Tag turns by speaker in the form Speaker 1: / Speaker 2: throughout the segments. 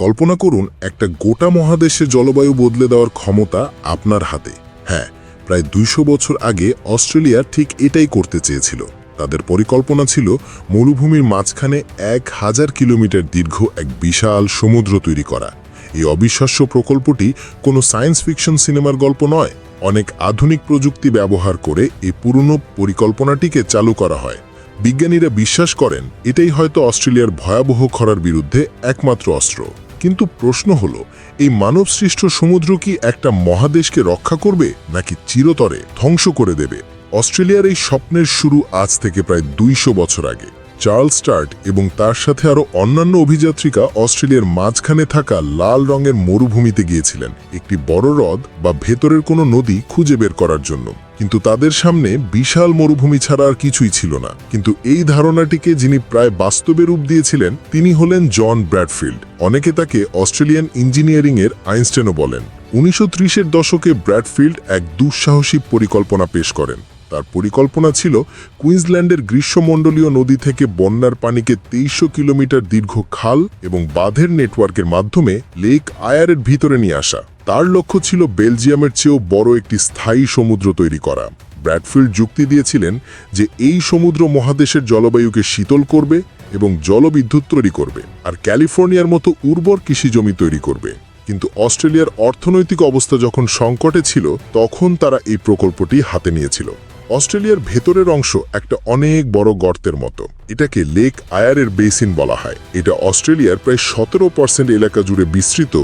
Speaker 1: কল্পনা করুন, একটা গোটা মহাদেশে জলবায়ু বদলে দেওয়ার ক্ষমতা আপনার হাতে। হ্যাঁ প্রায় দুইশো বছর আগে অস্ট্রেলিয়া ঠিক এটাই করতে চেয়েছিল। তাদের পরিকল্পনা ছিল মরুভূমির মাঝখানে এক হাজার কিলোমিটার দীর্ঘ এক বিশাল সমুদ্র তৈরি করা। এই অবিশ্বাস্য প্রকল্পটি কোনো সায়েন্স ফিকশন সিনেমার গল্প নয়, অনেক আধুনিক প্রযুক্তি ব্যবহার করে এই পুরনো পরিকল্পনাটিকে চালু করা হয়। বিজ্ঞানীরা বিশ্বাস করেন, এটাই হয়তো অস্ট্রেলিয়ার ভয়াবহ খরার বিরুদ্ধে একমাত্র অস্ত্র। কিন্তু প্রশ্ন হলো, এই মানবসৃষ্ট সমুদ্র কি একটা মহাদেশকে রক্ষা করবে নাকি চিরতরে ধ্বংস করে দেবে? অস্ট্রেলিয়ার এই স্বপ্নের শুরু আজ থেকে প্রায় দুইশো বছর আগে। চার্লস স্টার্ট এবং তার সাথে আরও অন্যান্য অভিযাত্রিকা অস্ট্রেলিয়ার মাঝখানে থাকা লাল রঙের মরুভূমিতে গিয়েছিলেন। একটি বড় হ্রদ বা ভেতরের কোনো নদী খুঁজে বের করার জন্য। কিন্তু তাদের সামনে বিশাল মরুভূমি ছাড়া আর কিছুই ছিল না। কিন্তু এই ধারণাটিকে যিনি প্রায় বাস্তবে রূপ দিয়েছিলেন, তিনি হলেন জন ব্র্যাডফিল্ড। অনেকে তাকে অস্ট্রেলিয়ান ইঞ্জিনিয়ারিংয়ের আইনস্টেনও বলেন। উনিশশো দশকে ব্র্যাডফিল্ড এক দুঃসাহসী পরিকল্পনা পেশ করেন। তার পরিকল্পনা ছিল কুইন্সল্যান্ডের গ্রীষ্মমণ্ডলীয় নদী থেকে বন্যার পানিকে তেইশশো কিলোমিটার দীর্ঘ খাল এবং বাঁধের নেটওয়ার্কের মাধ্যমে লেক আয়ারের ভিতরে নিয়ে আসা। তার লক্ষ্য ছিল বেলজিয়ামের চেয়েও বড় একটি স্থায়ী সমুদ্র তৈরি করা। ব্র্যাডফিল্ড যুক্তি দিয়েছিলেন যে এই সমুদ্র মহাদেশের জলবায়ুকে শীতল করবে এবং জলবিদ্যুৎ তৈরি করবে, আর ক্যালিফোর্নিয়ার মতো উর্বর কৃষিজমি তৈরি করবে। কিন্তু অস্ট্রেলিয়ার অর্থনৈতিক অবস্থা যখন সংকটে ছিল, তখন তারা এই প্রকল্পটি হাতে নিয়েছিল। অস্ট্রেলিয়ার ভেতরের অংশ একটা অনেক বড় গর্তের মতো। এটাকে লেক আয়ারের বেসিন বলা হয়। এটা অস্ট্রেলিয়ার প্রায় সতেরো পার্সেন্ট এলাকা জুড়ে বিস্তৃত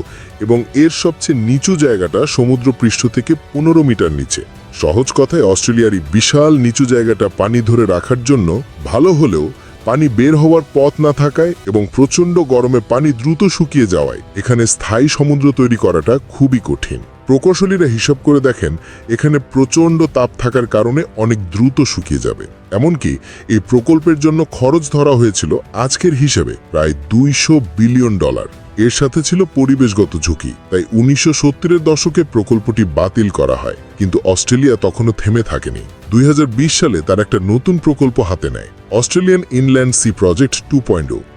Speaker 1: এবং এর সবচেয়ে নিচু জায়গাটা সমুদ্র পৃষ্ঠ থেকে পনেরো মিটার নিচে। সহজ কথায়, অস্ট্রেলিয়ার এই বিশাল নিচু জায়গাটা পানি ধরে রাখার জন্য ভালো হলেও পানি বের হওয়ার পথ না থাকায় এবং প্রচণ্ড গরমে পানি দ্রুত শুকিয়ে যাওয়ায় এখানে স্থায়ী সমুদ্র তৈরি করাটা খুবই কঠিন। প্রকৌশলীরা হিসাব করে দেখেন, এখানে প্রচণ্ড তাপ থাকার কারণে অনেক দ্রুত শুকিয়ে যাবে। এমনকি এই প্রকল্পের জন্য খরচ ধরা হয়েছিল আজকের হিসেবে প্রায় দুইশো বিলিয়ন ডলার। এর সাথে ছিল পরিবেশগত ঝুঁকি, তাই উনিশশো সত্তরের দশকে প্রকল্পটি বাতিল করা হয়। কিন্তু অস্ট্রেলিয়া তখনও থেমে থাকেনি। দুই হাজার বিশ সালে তার একটা নতুন প্রকল্প হাতে নেয়। Australian inland sea project two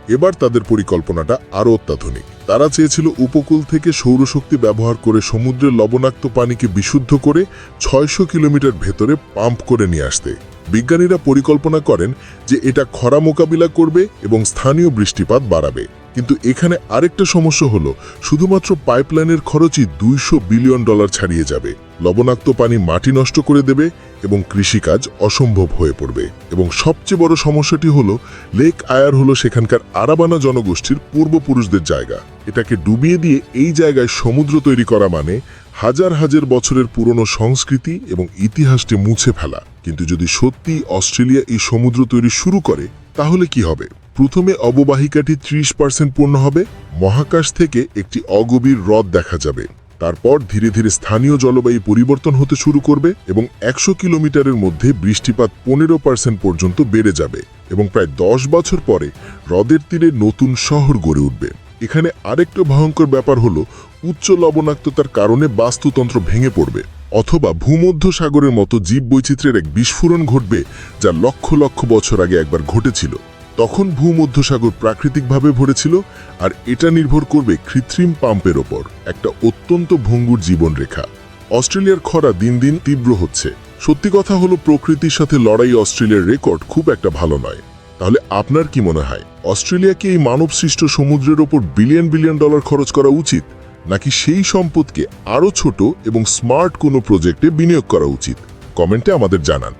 Speaker 1: এবার তাদের পরিকল্পনাটা আরও অত্যাধুনিক। তারা চেয়েছিল উপকূল থেকে সৌরশক্তি ব্যবহার করে সমুদ্রের লবণাক্ত পানিকে বিশুদ্ধ করে ছয়শো কিলোমিটার ভেতরে পাম্প করে নিয়ে আসতে। বিজ্ঞানীরা পরিকল্পনা করেন যে এটা খরা মোকাবিলা করবে এবং স্থানীয় বৃষ্টিপাত বাড়াবে। কিন্তু এখানে আরেকটা সমস্যা হলো, শুধুমাত্র পাইপলাইনের খরচই দুইশো বিলিয়ন ডলার ছাড়িয়ে যাবে। লবণাক্ত পানি মাটি নষ্ট করে দেবে এবং কৃষিকাজ অসম্ভব হয়ে পড়বে। এবং সবচেয়ে বড় সমস্যাটি হলো, লেক আয়ার হলো সেখানকার আরাবানা জনগোষ্ঠীর পূর্বপুরুষদের জায়গা। এটাকে ডুবিয়ে দিয়ে এই জায়গায় সমুদ্র তৈরি করা মানে হাজার হাজার বছরের পুরনো সংস্কৃতি এবং ইতিহাসটি মুছে ফেলা। কিন্তু যদি সত্যি অস্ট্রেলিয়া এই সমুদ্র তৈরি শুরু করে, তাহলে কি হবে? প্রথমে অববাহিকাটি ত্রিশ পার্সেন্ট পূর্ণ হবে, মহাকাশ থেকে একটি অগভীর হ্রদ দেখা যাবে। তারপর ধীরে ধীরে স্থানীয় জলবায়ু পরিবর্তন হতে শুরু করবে এবং একশো কিলোমিটারের মধ্যে বৃষ্টিপাত পনেরো পার্সেন্ট পর্যন্ত বেড়ে যাবে এবং প্রায় দশ বছর পরে হ্রদের তীরে নতুন শহর গড়ে উঠবে। এখানে আরেকটা ভয়ঙ্কর ব্যাপার হলো, উচ্চ লবণাক্ততার কারণে বাস্তুতন্ত্র ভেঙে পড়বে অথবা ভূমধ্য সাগরের মতো জীব বৈচিত্র্যের এক বিস্ফোরণ ঘটবে যা লক্ষ লক্ষ বছর আগে একবার ঘটেছিল। তখন ভূমধ্যসাগর প্রাকৃতিকভাবে ভরেছিল আর এটা নির্ভর করবে কৃত্রিম পাম্পের ওপর, একটা অত্যন্ত ভঙ্গুর জীবনরেখা। অস্ট্রেলিয়ার খরা দিন দিন তীব্র হচ্ছে। সত্যি কথা হলো, প্রকৃতির সাথে লড়াই অস্ট্রেলিয়ার রেকর্ড খুব একটা ভালো নয়। তাহলে আপনার কি মনে হয় অস্ট্রেলিয়াকে এই মানবসৃষ্ট সমুদ্রের ওপর বিলিয়ন বিলিয়ন ডলার খরচ করা উচিত, নাকি সেই সম্পদকে আরও ছোট এবং স্মার্ট কোনো প্রজেক্টে বিনিয়োগ করা উচিত? কমেন্টে আমাদের জানান।